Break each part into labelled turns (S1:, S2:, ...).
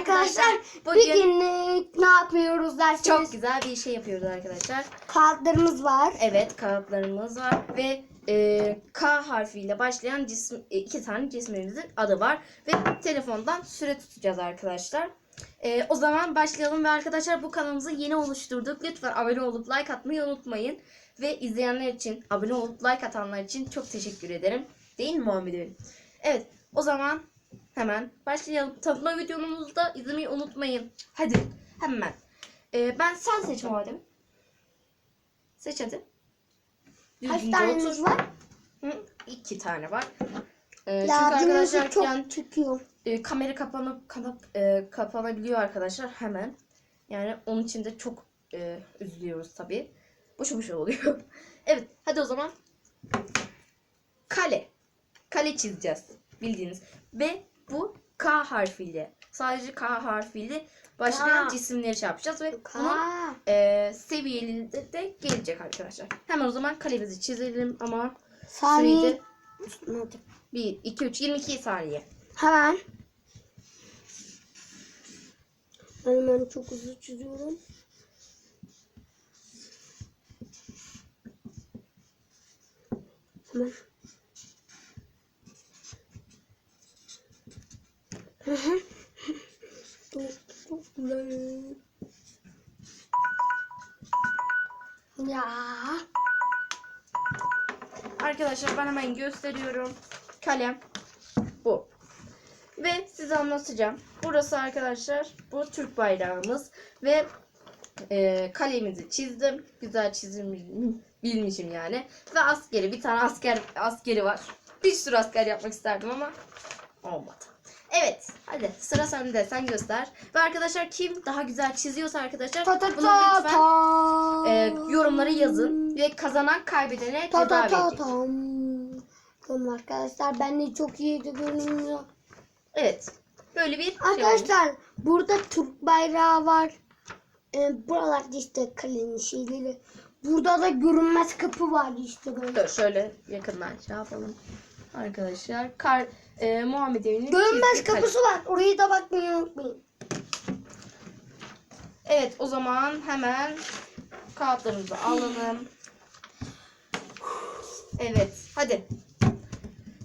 S1: Arkadaşlar
S2: bugün
S1: günlük ne yapıyoruz derseniz
S2: çok güzel bir şey yapıyoruz arkadaşlar.
S1: kağıtlarımız var.
S2: Evet kağıtlarımız var ve e, K harfiyle başlayan cisim, e, iki tane cismimizin adı var. Ve telefondan süre tutacağız arkadaşlar. E, o zaman başlayalım ve arkadaşlar bu kanalımızı yeni oluşturduk. Lütfen abone olup like atmayı unutmayın. Ve izleyenler için, abone olup like atanlar için çok teşekkür ederim. Değil mi Muhammed? Evet o zaman hemen başlayalım. Tanıtma videomuzu da izlemeyi unutmayın. Hadi hemen. E, ben sen seç Emin. Seç hadi.
S1: Kaç
S2: Düzgünce
S1: tanemiz
S2: otur.
S1: var?
S2: Hı, iki tane var. Ee, çünkü arkadaşlar
S1: çok
S2: yani,
S1: çıkıyor.
S2: e, kamera kapanıp kanap, e, kapanabiliyor arkadaşlar hemen. Yani onun için de çok e, üzülüyoruz tabii. Boşu boşu oluyor. evet hadi o zaman. Kale. Kale çizeceğiz. Bildiğiniz. Ve bu K harfiyle. Sadece K harfiyle başlayan
S1: K.
S2: cisimleri şey yapacağız ve bunun
S1: Ka.
S2: e, seviyeli de, gelecek arkadaşlar. Hemen o zaman kalemizi çizelim ama
S1: Saniye. Hadi.
S2: 1, 2, 3, 22 saniye.
S1: Hemen. Ben hemen çok hızlı çiziyorum. Hemen. Güzel. Ya.
S2: Arkadaşlar ben hemen gösteriyorum. Kalem bu. Ve size anlatacağım. Burası arkadaşlar bu Türk bayrağımız ve e, kalemizi çizdim. Güzel çizim bilmişim yani. Ve askeri bir tane asker askeri var. Bir sürü asker yapmak isterdim ama olmadı. Evet hadi sıra sende sen göster. Ve arkadaşlar kim daha güzel çiziyorsa arkadaşlar
S1: Ta ta
S2: bunu
S1: ta
S2: lütfen
S1: ta.
S2: e, yorumlara yazın. Ve kazanan kaybedene
S1: Ta ta
S2: ceza
S1: ta
S2: verecek.
S1: tam. Tamam arkadaşlar ben de çok iyi de görünüyor.
S2: Evet. Böyle bir şey.
S1: Arkadaşlar burada Türk bayrağı var. Ee, buralarda işte kalenin şeyleri. Burada da görünmez kapı var işte böyle.
S2: Dur şöyle yakından şey yapalım. Arkadaşlar kar e, Muhammed Emin'in
S1: Görünmez kapısı var. Orayı da bakmayı unutmayın.
S2: Evet o zaman hemen kağıtlarımızı alalım. Evet hadi.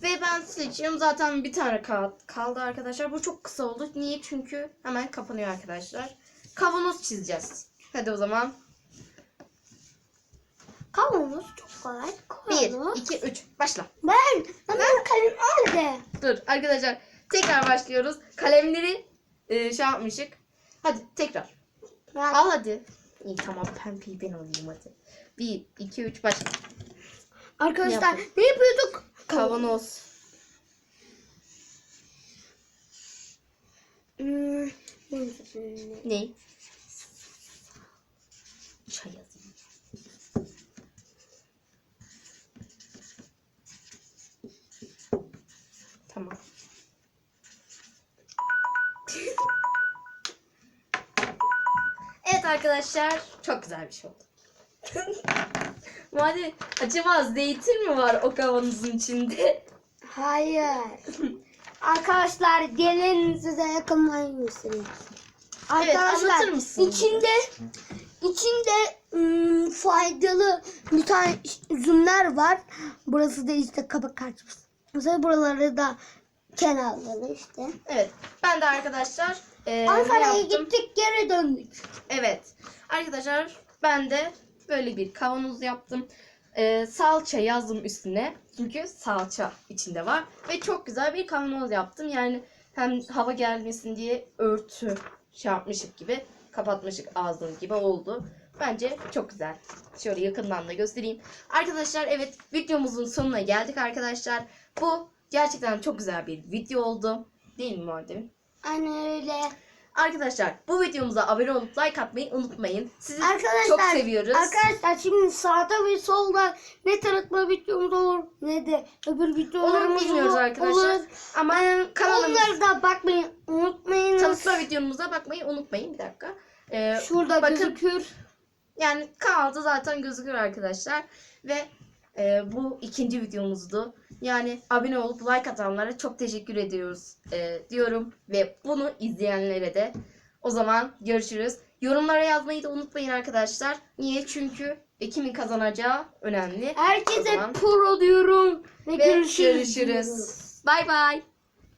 S2: Ve ben seçiyorum. Zaten bir tane kağıt kaldı arkadaşlar. Bu çok kısa oldu. Niye? Çünkü hemen kapanıyor arkadaşlar. Kavanoz çizeceğiz. Hadi o zaman.
S1: Kavanoz çok kolay.
S2: 1,
S1: Kavanoz.
S2: 2, 3. Başla.
S1: Ben. Ben kalem nerede?
S2: Dur arkadaşlar tekrar başlıyoruz. Kalemleri e, şey yapmışık. Hadi tekrar.
S1: Ben-
S2: Al hadi. İyi tamam pembeyi ben alayım hadi. 1, 2, 3 başla.
S1: Arkadaşlar
S2: Yapın.
S1: ne yapıyorduk?
S2: Kavanoz.
S1: Hmm.
S2: Ne? Çay arkadaşlar çok güzel bir şey oldu. Hadi acaba zeytin mi var o kavanozun içinde?
S1: Hayır. Arkadaşlar gelin size yakından göstereyim.
S2: Evet,
S1: Arkadaşlar
S2: anlatır mısın?
S1: içinde içinde ım, faydalı bir tane üzümler var. Burası da işte kabak karşısı. Mesela buraları da kenarları işte.
S2: Evet. Ben de arkadaşlar e,
S1: Ankara'ya gittik geri döndük.
S2: Evet. Arkadaşlar ben de böyle bir kavanoz yaptım. Ee, salça yazdım üstüne. Çünkü salça içinde var. Ve çok güzel bir kavanoz yaptım. Yani hem hava gelmesin diye örtü şey yapmışık gibi. Kapatmışık ağzını gibi oldu. Bence çok güzel. Şöyle yakından da göstereyim. Arkadaşlar evet videomuzun sonuna geldik arkadaşlar. Bu gerçekten çok güzel bir video oldu. Değil mi Muharrem?
S1: Aynen öyle.
S2: Arkadaşlar bu videomuza abone olup like atmayı unutmayın. Sizi
S1: Arkadaşlar,
S2: çok seviyoruz.
S1: Arkadaşlar şimdi sağda ve solda ne tanıtma videomuz olur ne de öbür videolarımız
S2: Olur bilmiyoruz arkadaşlar.
S1: olur.
S2: Ama
S1: Ee,
S2: kanalımız
S1: Onları da bakmayı unutmayınız.
S2: tanıtma videomuza bakmayı unutmayın. Bir dakika. Ee,
S1: Şurada
S2: bakın,
S1: gözükür.
S2: Yani kanalda zaten gözüküyor arkadaşlar. Ve e, bu ikinci videomuzdu. Yani abone olup like atanlara çok teşekkür ediyoruz e, diyorum ve bunu izleyenlere de o zaman görüşürüz. Yorumlara yazmayı da unutmayın arkadaşlar. Niye? Çünkü e, kimin kazanacağı önemli. O
S1: Herkese
S2: zaman-
S1: pro diyorum ve,
S2: Ve
S1: görüşürüz.
S2: görüşürüz. Bay bay.